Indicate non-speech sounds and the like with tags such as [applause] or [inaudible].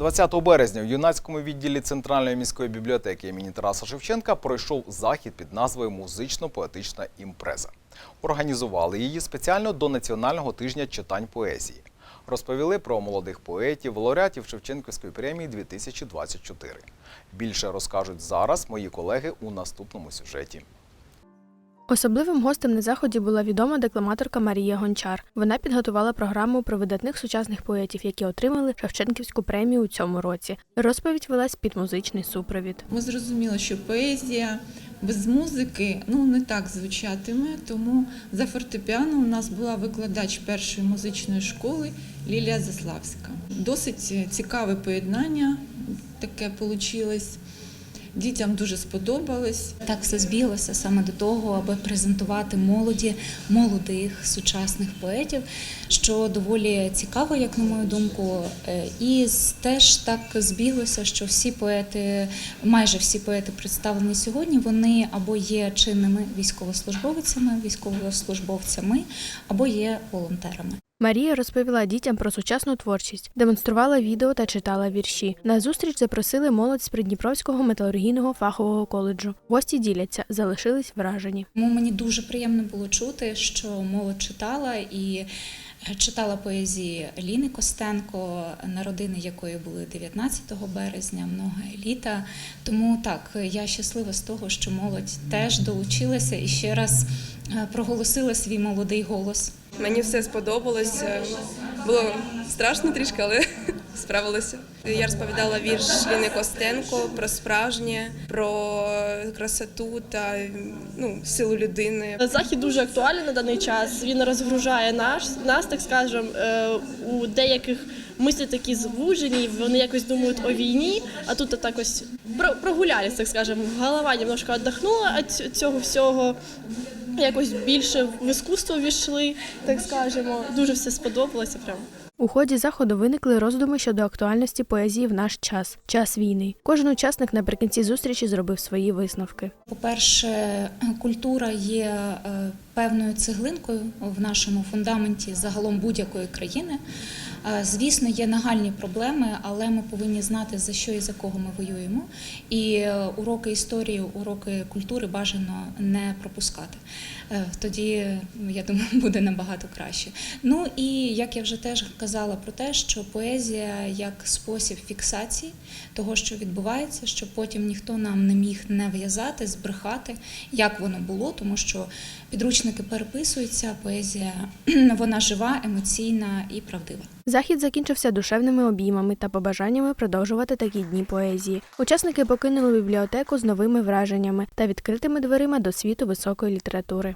20 березня в юнацькому відділі Центральної міської бібліотеки імені Тараса Шевченка пройшов захід під назвою Музично-поетична імпреза. Організували її спеціально до Національного тижня читань поезії. Розповіли про молодих поетів, лауреатів Шевченківської премії 2024. Більше розкажуть зараз мої колеги у наступному сюжеті. Особливим гостем на заході була відома декламаторка Марія Гончар. Вона підготувала програму про видатних сучасних поетів, які отримали Шевченківську премію у цьому році. Розповідь велась під музичний супровід. Ми зрозуміли, що поезія без музики ну не так звучатиме. Тому за фортепіано у нас була викладач першої музичної школи Лілія Заславська. Досить цікаве поєднання таке вийшло. Дітям дуже сподобалось. Так все збіглося саме до того, аби презентувати молоді молодих сучасних поетів, що доволі цікаво, як на мою думку. Е, І теж так збіглося, що всі поети, майже всі поети представлені сьогодні, вони або є чинними військовослужбовцями, військовослужбовцями, або є волонтерами. Марія розповіла дітям про сучасну творчість, демонструвала відео та читала вірші. На зустріч запросили молодь з Придніпровського металургійного фахового коледжу. Гості діляться, залишились вражені. Мені дуже приємно було чути, що молодь читала і читала поезії Ліни Костенко, народини якої були 19 березня, много літа. Тому так, я щаслива з того, що молодь теж долучилася і ще раз е, проголосила свій молодий голос. Мені все сподобалось. Е, Було страшно трішки, але справилася. Я розповідала вірш Ліни Костенко про справжнє, про красоту та ну, силу людини. Захід дуже актуальний на даний час. Він розгружає наш, нас, так скажемо. Е, У деяких мислі такі звужені, вони якось думають о війні, а тут так ось про- прогулялись, так скажемо. Голова немножко віддохнула від цього всього. Якось більше в іскусство війшли, так скажемо. Дуже все сподобалося. Прям. У ході заходу виникли роздуми щодо актуальності поезії в наш час час війни. Кожен учасник наприкінці зустрічі зробив свої висновки. По-перше, культура є е, певною цеглинкою в нашому фундаменті загалом будь-якої країни. Е, Звісно, є нагальні проблеми, але ми повинні знати за що і за кого ми воюємо. І е, уроки історії, уроки культури бажано не пропускати. Е, Тоді, я думаю, [laughs] буде набагато краще. Ну і як я вже теж казала про те, що поезія як спосіб фіксації того, що відбувається, щоб потім ніхто нам не міг не в'язати, збрехати, як воно було, тому що підручники переписуються, поезія [clears throat] вона жива, емоційна і правдива. Захід закінчився душевними обіймами та побажаннями продовжувати такі дні поезії. Учасники покинули бібліотеку з новими враженнями та відкритими дверима до світу високої літератури.